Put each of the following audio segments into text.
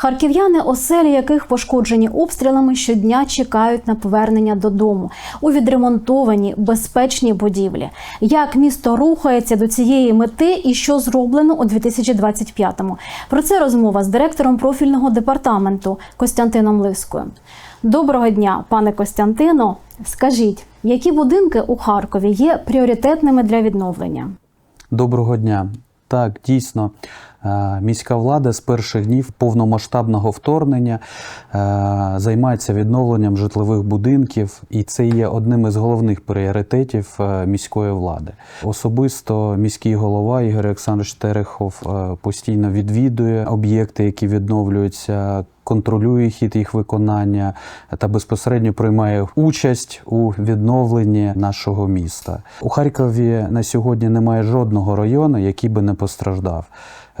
Харків'яни, оселі яких пошкоджені обстрілами, щодня чекають на повернення додому у відремонтовані безпечні будівлі. Як місто рухається до цієї мети і що зроблено у 2025-му? Про це розмова з директором профільного департаменту Костянтином Лискою. Доброго дня, пане Костянтино. Скажіть, які будинки у Харкові є пріоритетними для відновлення? Доброго дня. Так, дійсно, міська влада з перших днів повномасштабного вторгнення е, займається відновленням житлових будинків, і це є одним із головних пріоритетів е, міської влади. Особисто міський голова Ігор Олександрович Терехов е, постійно відвідує об'єкти, які відновлюються. Контролює хід їх виконання та безпосередньо приймає участь у відновленні нашого міста. У Харкові на сьогодні немає жодного району, який би не постраждав.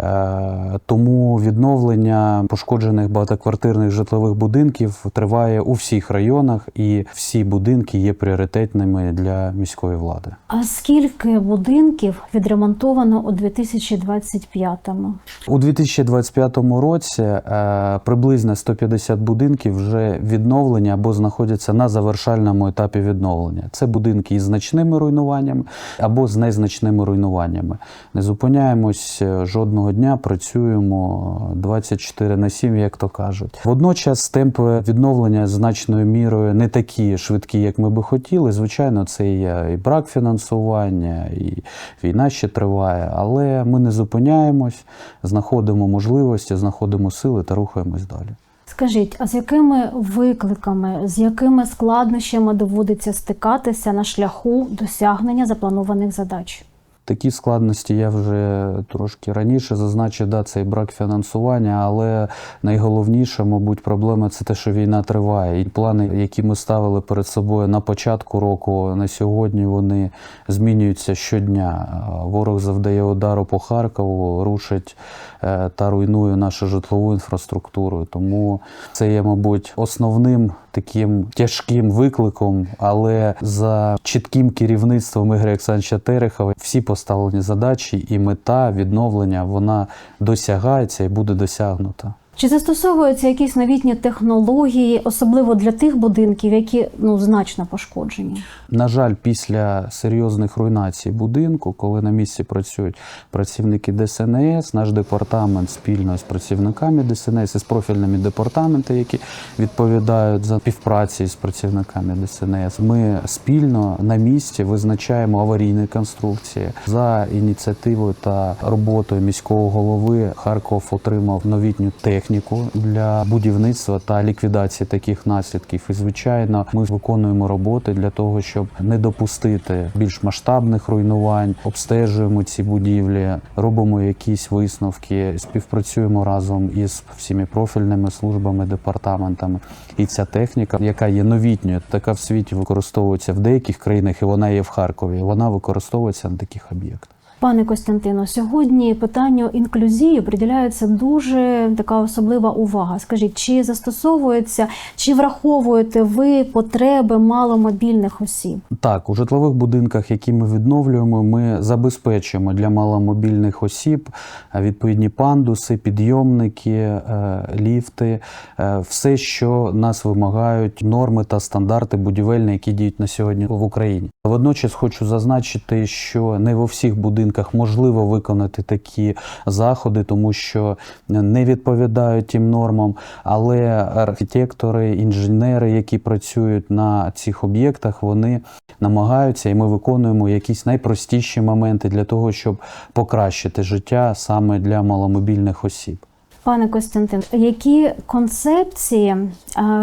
Е, Тому відновлення пошкоджених багатоквартирних житлових будинків триває у всіх районах, і всі будинки є пріоритетними для міської влади. А скільки будинків відремонтовано у 2025-му? У 2025 році е, приблизно 150 будинків вже відновлені або знаходяться на завершальному етапі відновлення. Це будинки із значними руйнуваннями або з незначними руйнуваннями. Не зупиняємось е, дня, працюємо 24 на 7, як то кажуть. Водночас темпи відновлення значною мірою не такі швидкі, як ми би хотіли. Звичайно, це є і брак фінансування, і війна ще триває, але ми не зупиняємось, знаходимо можливості, знаходимо сили та рухаємось далі. Скажіть, а з якими викликами, з якими складнощами доводиться стикатися на шляху досягнення запланованих задач? Такі складності я вже трошки раніше зазначив, да, це брак фінансування, але найголовніша, мабуть, проблема це те, що війна триває. І плани, які ми ставили перед собою на початку року, на сьогодні вони змінюються щодня. Ворог завдає удару по Харкову, рушить е, та руйнує нашу житлову інфраструктуру. Тому це є, мабуть, основним таким тяжким викликом, але за чітким керівництвом Ігоря Олександровича Терехова всі поставлені задачі і мета відновлення вона досягається і буде досягнута. Чи застосовуються якісь новітні технології, особливо для тих будинків, які ну значно пошкоджені? На жаль, після серйозних руйнацій будинку, коли на місці працюють працівники ДСНС, наш департамент спільно з працівниками ДСНС і з профільними департаментами, які відповідають за співпраці з працівниками ДСНС, ми спільно на місці визначаємо аварійні конструкції за ініціативою та роботою міського голови. Харков отримав новітню техніку для будівництва та ліквідації таких наслідків. І звичайно, ми виконуємо роботи для того, щоб не допустити більш масштабних руйнувань, обстежуємо ці будівлі, робимо якісь висновки, співпрацюємо разом із всіми профільними службами, департаментами. І ця техніка, яка є новітньою, така в світі використовується в деяких країнах, і вона є в Харкові. Вона використовується на таких об'єктах. Пане Костянтино, сьогодні питанню інклюзії приділяється дуже така особлива увага. Скажіть, чи застосовується, чи враховуєте ви потреби маломобільних осіб? Так, у житлових будинках, які ми відновлюємо, ми забезпечуємо для маломобільних осіб е, відповідні пандуси, підйомники, е, ліфти, е, все, що нас вимагають норми та стандарти будівельні, які діють на сьогодні в Україні. Водночас хочу зазначити, що не во всіх будинках можливо виконати такі заходи, тому що не відповідають тим нормам. Але архітектори, інженери, які працюють на цих об'єктах, вони намагаються, і ми виконуємо якісь найпростіші моменти для того, щоб покращити життя саме для маломобільних осіб. Пане Костянтин, які концепції е,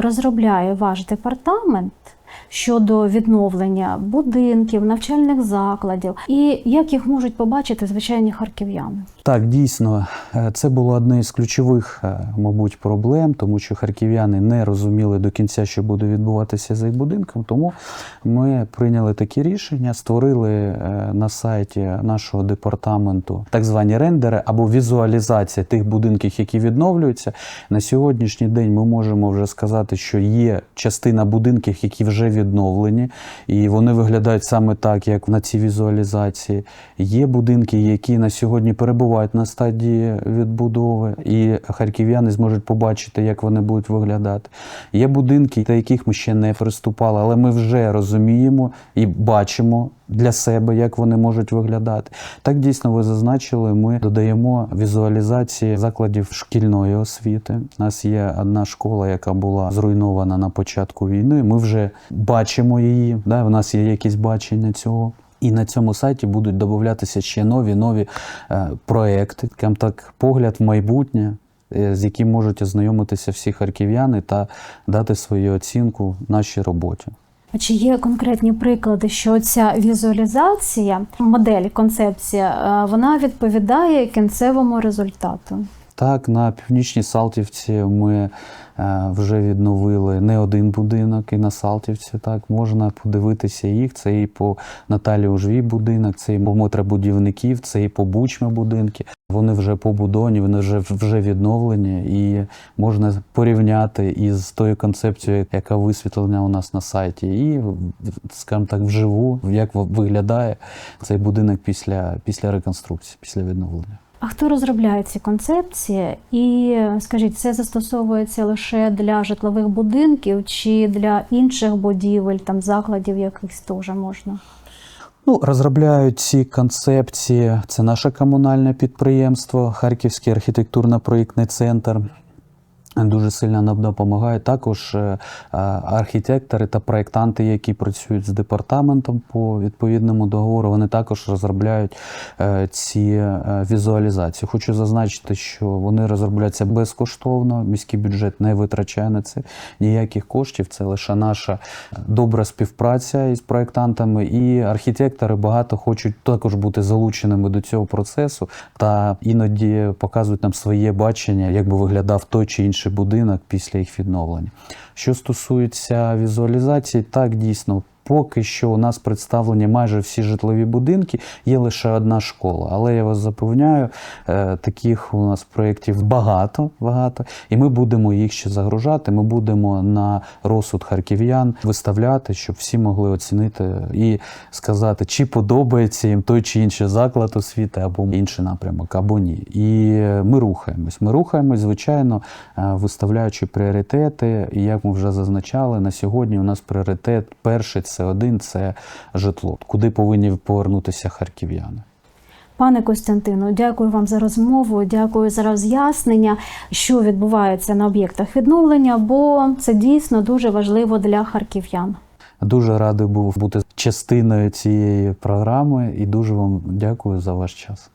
розробляє ваш департамент щодо відновлення будинків, навчальних закладів, і як їх можуть побачити звичайні харків'яни? Так, дійсно, е, це було одне із ключових, е, мабуть, проблем, тому що харків'яни не розуміли до кінця, що буде відбуватися за їх будинком. Тому ми прийняли такі рішення, створили е, на сайті нашого департаменту так звані рендери або візуалізація тих будинків, які відновлюються. На сьогоднішній день ми можемо вже сказати, що є частина будинків, які вже вже відновлені, і вони виглядають саме так, як на цій візуалізації. Є будинки, які на сьогодні перебувають на стадії відбудови, і харків'яни зможуть побачити, як вони будуть виглядати. Є будинки, до яких ми ще не приступали, але ми вже розуміємо і бачимо для себе, як вони можуть виглядати. Так дійсно ви зазначили, ми додаємо візуалізації закладів шкільної освіти. У нас є одна школа, яка була зруйнована на початку війни. Ми вже бачимо її. Да? У нас є якісь бачення цього. І на цьому сайті будуть додатися ще нові нові е, проекти, скажімо так, погляд в майбутнє, е, з яким можуть ознайомитися всі харків'яни та дати свою оцінку нашій роботі. Чи є конкретні приклади, що ця візуалізація, модель, концепція, е, вона відповідає кінцевому результату? Так, на північній Салтівці ми е, вже відновили не один будинок, і на Салтівці так можна подивитися їх. Це і по Наталі Ужвій будинок, це і по Мотребудівників, це і по Бучма будинки. Вони вже побудовані, вони вже вже відновлені, і можна порівняти із тою концепцією, яка висвітлена у нас на сайті, і скажімо так, вживу, як виглядає цей будинок після, після реконструкції, після відновлення. А хто розробляє ці концепції? І скажіть, це застосовується лише для житлових будинків чи для інших будівель, там закладів якихось теж можна? Ну, розробляють ці концепції. Це наше комунальне підприємство, Харківський архітектурно-проєктний центр. Дуже сильно нам допомагає. Також е, е, архітектори та проєктанти, які працюють з департаментом по відповідному договору, вони також розробляють е, ці візуалізації. Хочу зазначити, що вони розробляються безкоштовно. Міський бюджет не витрачає на це ніяких коштів. Це лише наша добра співпраця із проєктантами. І архітектори багато хочуть також бути залученими до цього процесу та іноді показують нам своє бачення, як би виглядав той чи інший будинок після їх відновлення. Що стосується візуалізації, так дійсно. Поки що у нас представлені майже всі житлові будинки, є лише одна школа. Але я вас запевняю, е, таких у нас проєктів багато, багато, і ми будемо їх ще загружати. Ми будемо на розсуд харків'ян виставляти, щоб всі могли оцінити і сказати, чи подобається їм той чи інший заклад освіти або інший напрямок, або ні. І ми рухаємось. Ми рухаємось, звичайно, е, виставляючи пріоритети. І як ми вже зазначали, на сьогодні у нас пріоритет перший один це житло, куди повинні повернутися харків'яни. Пане Костянтину, дякую вам за розмову. Дякую за роз'яснення, що відбувається на об'єктах відновлення, бо це дійсно дуже важливо для харків'ян. Дуже радий був бути частиною цієї програми і дуже вам дякую за ваш час.